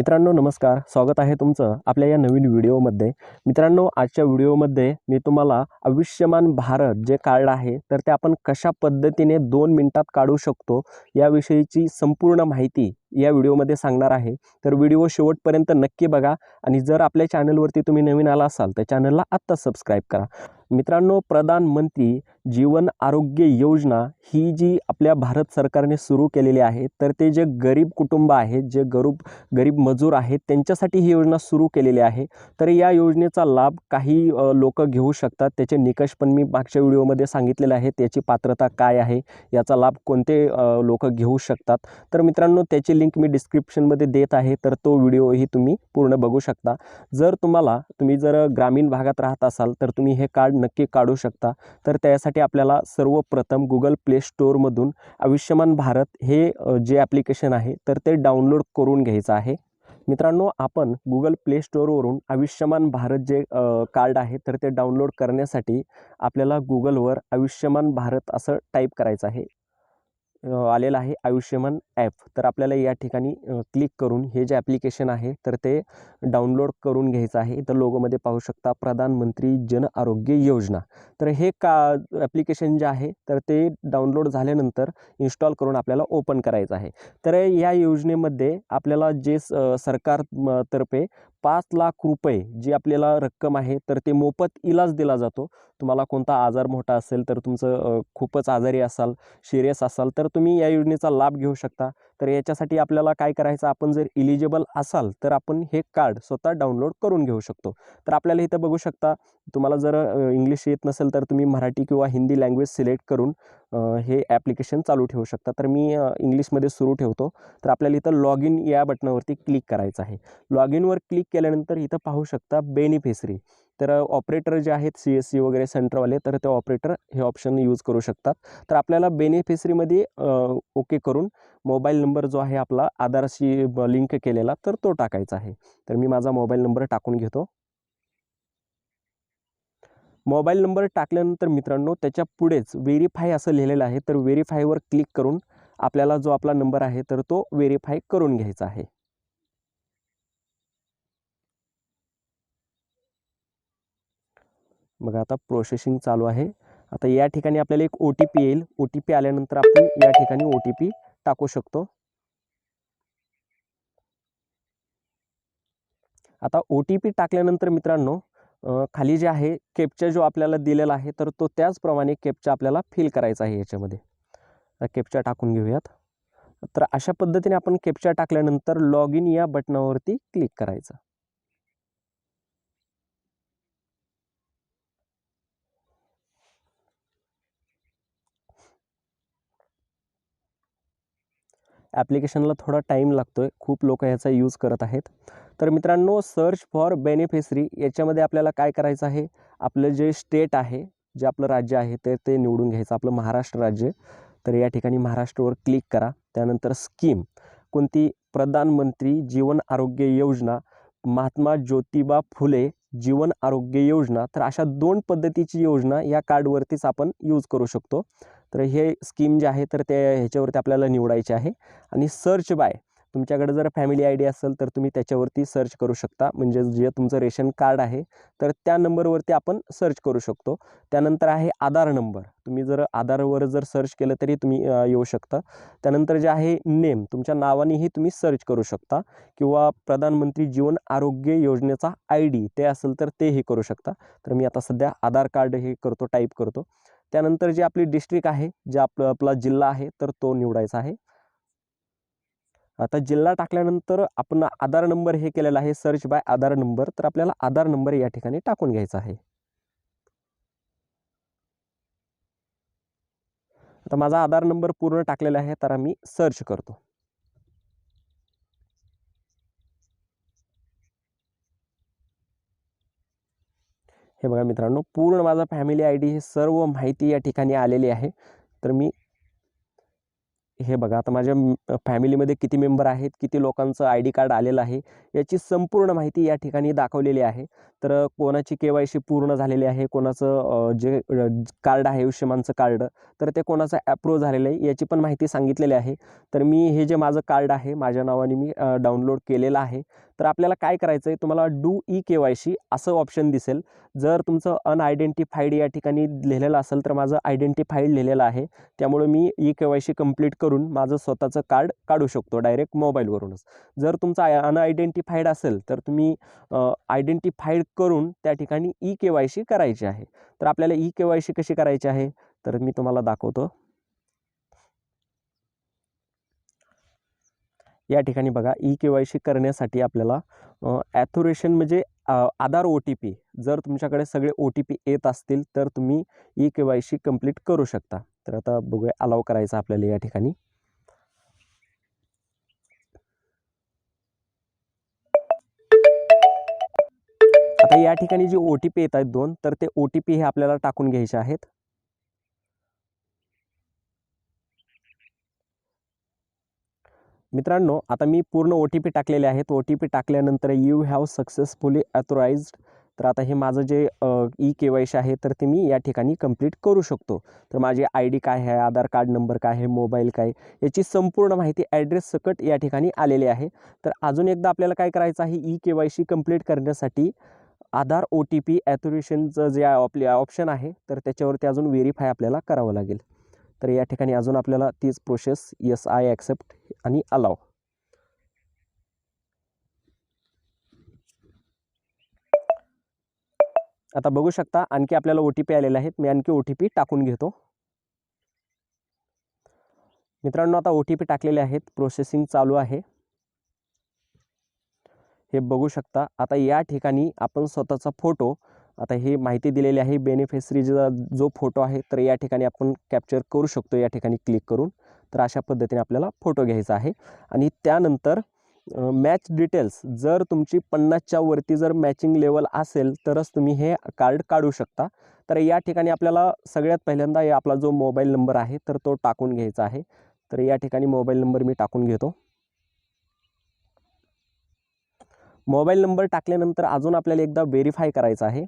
मित्रांनो नमस्कार. स्वागत आहे तुमचं आपल्या या नवीन व्हिडिओमध्ये. मित्रांनो आजच्या व्हिडिओमध्ये मी तुम्हाला आयुष्यमान भारत जे कार्ड आहे तर ते आपण कशा पद्धतीने दोन मिनटात काढू शकतो याविषयीची संपूर्ण माहिती या व्हिडिओमध्ये सांगणार आहे. तर व्हिडिओ शेवटपर्यंत नक्की बघा आणि जर आपल्या चॅनलवरती तुम्ही नवीन आला असाल तर चॅनलला आत्ता सबस्क्राईब करा. मित्रांनो प्रधानमंत्री जीवन आरोग्य योजना ही जी आपल्या भारत सरकारने सुरू केलेली आहे तर ते जे गरीब कुटुंब आहेत जे गरीब गरीब मजूर आहेत त्यांच्यासाठी ही योजना सुरू केलेली आहे. तर या योजनेचा लाभ काही लोक घेऊ शकतात. त्याचे निकष पण मी मागच्या व्हिडिओमध्ये सांगितलेले आहेत. त्याची पात्रता काय आहे याचा लाभ कोणते लोक घेऊ शकतात? तर मित्रांनो त्याची लिंक मी डिस्क्रिप्शनमध्ये देत आहे तर तो व्हिडिओही तुम्ही पूर्ण बघू शकता. जर तुम्हाला तुम्ही जर ग्रामीण भागात राहत असाल तर तुम्ही हे कार्ड नक्की काढू शकता. तर त्यासाठी आपल्याला सर्वप्रथम गुगल प्ले स्टोअरमधून आयुष्यमान भारत हे जे ॲप्लिकेशन आहे तर ते डाउनलोड करून घ्यायचं आहे. मित्रांनो आपण गुगल प्ले स्टोअरवरून आयुष्यमान भारत जे कार्ड आहे तर ते डाउनलोड करण्यासाठी आपल्याला गुगलवर आयुष्यमान भारत असं टाईप करायचं आहे. आलेलं आहे आयुष्यमान ॲप. तर आपल्याला या ठिकाणी क्लिक करून हे जे ॲप्लिकेशन आहे तर ते डाउनलोड करून घ्यायचं आहे. इथं लोगोमध्ये पाहू शकता प्रधानमंत्री जन आरोग्य योजना. तर हे का ॲप्लिकेशन जे आहे तर ते डाउनलोड झाल्यानंतर इन्स्टॉल करून आपल्याला ओपन करायचं आहे. तर या योजनेमध्ये आपल्याला जे स सरकार म, तर्फे पाच लाख रुपये जी आपल्याला रक्कम आहे तर ते मोफत इलाज दिला जातो. तुम्हाला कोणता आजार मोठा असेल तर तुमचं खूपच आजारी असाल सिरियस असाल तर तुम्ही या योजनेचा लाभ घेऊ शकता. तर याच्यासाठी आपल्याला काय करायचं? आपण जर इलिजिबल असाल तर आपण हे कार्ड स्वतः डाउनलोड करून घेऊ शकतो. तर आपल्याला इथं बघू शकता तुम्हाला जर इंग्लिश येत नसेल तर तुम्ही मराठी किंवा हिंदी लँग्वेज सिलेक्ट करून हे ॲप्लिकेशन चालू ठेवू शकता. तर मी इंग्लिशमध्ये सुरू ठेवतो. तर आपल्याला इथं लॉग इन या बटनावरती क्लिक करायचं आहे. लॉग इनवर क्लिक केल्यानंतर इथं पाहू शकता बेनिफिशरी तर ऑपरेटर जे आहेत सी एस सी वगैरे सेंटरवाले तर ते ऑपरेटर हे ऑप्शन यूज करू शकतात. तर आपल्याला बेनिफिशरीमध्ये ओके करून मोबाईल नंबर जो आहे आपला आधारशी लिंक केलेला तर तो टाकायचा आहे. तर मी माझा मोबाईल नंबर टाकून घेतो. मोबाईल नंबर टाकल्यानंतर मित्रांनो त्याच्या पुढेच व्हेरीफाय असं लिहिलेलं आहे. तर व्हेरीफायवर क्लिक करून आपल्याला जो आपला नंबर आहे तर तो व्हेरीफाय करून घ्यायचा आहे. बघा आता प्रोसेसिंग चालू आहे. आता या ठिकाणी आपल्याला एक ओ टी पी येईल. ओ टी पी आल्यानंतर आपण या ठिकाणी ओ टी पी टाकू शकतो. आता ओ टी पी टाकल्यानंतर मित्रांनो खाली जे आहे केपचा जो आपल्याला दिलेला आहे तर तो त्याचप्रमाणे केपचा आपल्याला फिल करायचा आहे याच्यामध्ये. केपचा टाकून घेऊयात. तर अशा पद्धतीने आपण केपचा टाकल्यानंतर लॉग इन या बटनावरती क्लिक करायचं. ॲप्लिकेशनला थोडा टाईम लागतो आहे खूप लोक ह्याचा यूज करत आहेत. तर मित्रांनो सर्च फॉर बेनिफिशरी याच्यामध्ये आपल्याला काय करायचं आहे? आपलं जे स्टेट आहे जे आपलं राज्य आहे ते ते निवडून घ्यायचं. आपलं महाराष्ट्र राज्य. तर या ठिकाणी महाराष्ट्रवर क्लिक करा. त्यानंतर स्कीम. कोणती? प्रधानमंत्री जीवन आरोग्य योजना. महात्मा ज्योतिबा फुले जीवन आरोग्य योजना. तर अशा दोन पद्धतीची योजना या कार्डवरतीच आपण यूज करू शकतो. तर हे स्कीम जे आहे तर ते ह्याच्यावरती आपल्याला निवडायचे आहे. आणि सर्च बाय तुमच्याकडे जर फॅमिली आय डी असेल तर तुम्ही त्याच्यावरती सर्च करू शकता. म्हणजे जे तुमचं रेशन कार्ड आहे तर त्या नंबरवरती आपण सर्च करू शकतो. त्यानंतर आहे आधार नंबर तुम्ही जर आधारवर जर सर्च केलं तरी तुम्ही येऊ शकता. त्यानंतर जे आहे नेम तुमच्या नावानेही तुम्ही सर्च करू शकता. किंवा प्रधानमंत्री जीवन आरोग्य योजनेचा आय डी ते असेल तर तेही करू शकता. तर मी आता सध्या आधार कार्ड हे करतो टाईप करतो. त्यानंतर जी आपली डिस्ट्रिक्ट आहे जे आपलं आपला जिल्हा आहे तर तो निवडायचा आहे. आता जिल्हा टाकल्यानंतर आपण आधार नंबर हे केलेला आहे सर्च बाय आधार नंबर तर आपल्याला आधार नंबर या ठिकाणी टाकून घ्यायचा आहे. आता माझा आधार नंबर पूर्ण टाकलेला आहे तर आम्ही सर्च करतो. हे बघा मित्रांनो पूर्ण माझा फॅमिली आय डी हे सर्व माहिती या ठिकाणी आलेली आहे. तर मी हे बघा आता माझ्या फॅमिलीमध्ये किती मेंबर आहेत किती लोकांचं आय डी कार्ड आलेलं आहे याची संपूर्ण माहिती या ठिकाणी दाखवलेली आहे. तर कोणाची के वाय सी पूर्ण झालेली आहे कोणाचं जे कार्ड आहे आयुष्यमानचं कार्ड तर ते कोणाचं ॲप्रूव्ह झालेलं आहे याची पण माहिती सांगितलेली आहे. तर मी हे जे माझं कार्ड आहे माझ्या नावाने मी डाउनलोड केलेलं आहे. तर आपल्याला काय करायचं आहे तुम्हाला do E K Y C असं ऑप्शन दिसेल. जर तुमचं अनआयडेंटिफाईड या ठिकाणी लिहिलेलं असेल तर माझं आयडेंटिफाईड लिहिलेलं आहे. त्यामुळे मी E K Y C complete करून माझं स्वतःचं कार्ड काढू शकतो डायरेक्ट मोबाईलवरूनच जर तुमचं अनआयडेंटिफाईड असेल तर तुम्ही आयडेंटिफाईड करून त्या ठिकाणी ई के वाय सी करायची आहे. तर आपल्याला ई के वाय सी कशी करायची आहे? तर मी तुम्हाला दाखवतो. या ठिकाणी बघा ई के वाय सी करण्यासाठी आपल्याला ॲथोरेशन म्हणजे आधार ओ टी पी. जर तुमच्याकडे सगळे ओ टी पी येत असतील तर तुम्ही E K Y C complete करू शकता. तर आता बघूया अलाव करायचं आपल्याला या ठिकाणी. आता या ठिकाणी जे ओ टी पी येत आहेत दोन तर ते ओ टी पी हे आपल्याला टाकून घ्यायचे आहेत. मित्रांनो आता मी पूर्ण ओ टी पी टाकलेले आहेत. ओ टी पी टाकल्यानंतर यू हॅव सक्सेसफुली ॲथोराइज्ड तर आता हे माझं जे ई के वाय सी आहे तर ते मी या ठिकाणी कंप्लीट करू शकतो. तर माझी आय डी काय आहे आधार कार्ड नंबर काय आहे मोबाईल काय याची संपूर्ण माहिती ॲड्रेस सकट या ठिकाणी आलेली आहे. तर अजून एकदा आपल्याला काय करायचं आहे E K Y C complete करण्यासाठी आधार ओ टी पी ॲथोरेशनचं जे आपले ऑप्शन आहे तर त्याच्यावरती अजून व्हेरीफाय आपल्याला करावं लागेल. तर या ठिकाणी अजून आपल्याला तीच प्रोसेस यस आय ॲक्सेप्ट आणि अलाव आता बघू शकता आणखी आपल्याला ओ टी पी आलेले आहेत. मी आणखी ओ टी पी टाकून घेतो. मित्रांनो आता ओ टी पी टाकलेले आहेत. प्रोसेसिंग चालू आहे. हे बघू शकता. आता या ठिकाणी आपण स्वतःचा फोटो आता ही माहिती दिलेली आहे बेनिफिशरीचा जो फोटो आहे तर या ठिकाणी आपण कॅप्चर करू शकतो या ठिकाणी क्लिक करून. तर अशा पद्धतीने आपल्याला फोटो घ्यायचा आहे. आणि त्यानंतर मॅच डिटेल्स जर तुमची पन्नासच्या वरती जर मॅचिंग लेवल असेल तरच तुम्ही हे कार्ड काढू शकता. तर या ठिकाणी आपल्याला सगळ्यात पहिल्यांदा या आपला जो मोबाईल नंबर आहे तर तो टाकून घ्यायचा आहे. तर या ठिकाणी मोबाईल नंबर मी टाकून घेतो. मोबाईल नंबर टाकल्यानंतर अजून आपल्याला एकदा व्हेरीफाय करायचा आहे.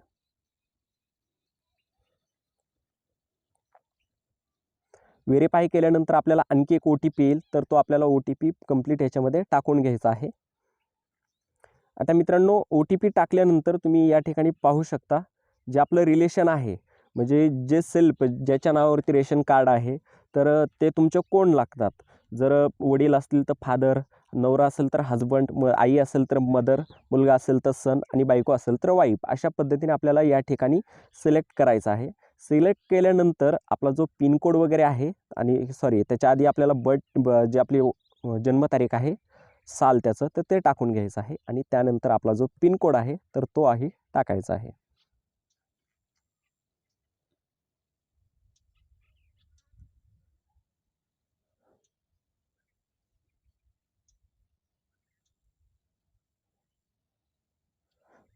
व्हेरीफाय केल्यानंतर आपल्याला आणखी एक ओ टी पी येईल तर तो आपल्याला ओ टी पी कंप्लीट ह्याच्यामध्ये टाकून घ्यायचा आहे. आता मित्रांनो ओ टी पी टाकल्यानंतर तुम्ही या ठिकाणी पाहू शकता जे आपलं रिलेशन आहे म्हणजे जे सेल्फ ज्याच्या नावावरती रेशन कार्ड आहे तर ते तुमचे कोण लागतात? जर वडील असतील तर फादर नवरा असेल तर हजबंड म आई असेल तर मदर मुलगा असेल तर सन आणि बायको असेल तर वाईफ अशा पद्धतीने आपल्याला या ठिकाणी सिलेक्ट करायचं आहे. सिलेक्ट केल्यानंतर आपला जो पिनकोड वगैरे आहे आणि सॉरी त्याच्या आधी आपल्याला बट ब जे आपली जन्मतारीख आहे साल त्याचं तर ते टाकून घ्यायचं आहे आणि त्यानंतर आपला जो पिनकोड आहे तर तो आहे टाकायचा आहे.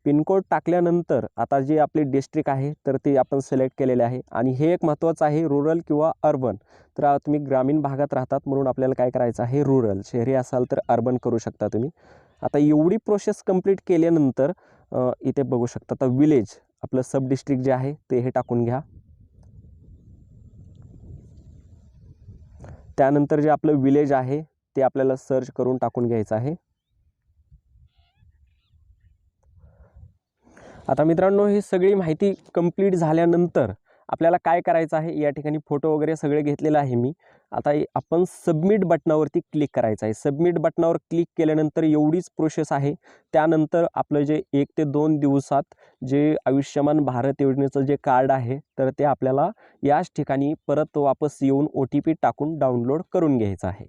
पिनकोड टाकल्यानंतर आता जे आपली डिस्ट्रिक्ट आहे तर ते आपण सिलेक्ट केलेले आहे. आणि हे एक महत्त्वाचं आहे रुरल किंवा अर्बन. तर तुम्ही ग्रामीण भागात राहतात म्हणून आपल्याला काय करायचं आहे रुरल. शहरी असाल तर अर्बन करू शकता तुम्ही. आता एवढी प्रोसेस कंप्लीट केल्यानंतर इथे बघू शकता. आता विलेज आपलं सब डिस्ट्रिक्ट जे आहे ते हे टाकून घ्या. त्यानंतर जे आपलं विलेज आहे ते आपल्याला सर्च करून टाकून घ्यायचं आहे. आता मित्रांनो ही सगळी माहिती कंप्लीट झाल्यानंतर आपल्याला काय करायचं आहे? या ठिकाणी फोटो वगैरे सगळे घेतलेलं आहे मी. आता आपण सबमिट बटनावरती क्लिक करायचं आहे. सबमिट बटनावर क्लिक केल्यानंतर एवढीच प्रोसेस आहे. त्यानंतर आपलं जे एक ते दोन दिवसात जे आयुष्यमान भारत योजनेचं जे कार्ड आहे तर ते आपल्याला याच ठिकाणी परत वापस येऊन ओ टी पी टाकून डाउनलोड करून घ्यायचं आहे.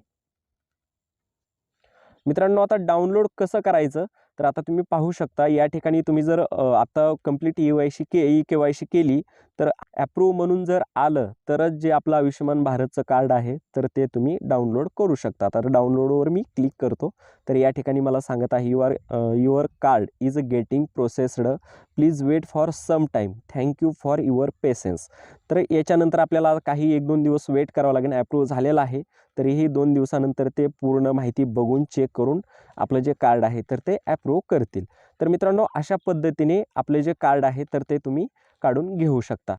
मित्रांनो आता डाउनलोड कसं करायचं? तर आता तुम्ही पाहू शकता या ठिकाणी तुम्ही जर आता complete E Y C K E K Y C केली तर ॲप्रूव्ह म्हणून जर आलं तरच जे आपलं आयुष्यमान भारतचं कार्ड आहे तर ते तुम्ही डाउनलोड करू शकता. तर डाउनलोडवर मी क्लिक करतो. तर या ठिकाणी मला सांगत आहे your your card is getting processed please wait for some time thank you for your patience तर याच्यानंतर आपल्याला काही एक दोन दिवस वेट करावं लागेल. ॲप्रूव्ह झालेलं आहे. तरीही दोन दिवसानंतर ते पूर्ण माहिती बघून चेक करून आपलं जे कार्ड आहे तर ते ॲप्रूव्ह करतील. तर मित्रांनो अशा पद्धतीने आपले जे कार्ड आहे तर ते तुम्ही काढून घेऊ शकता.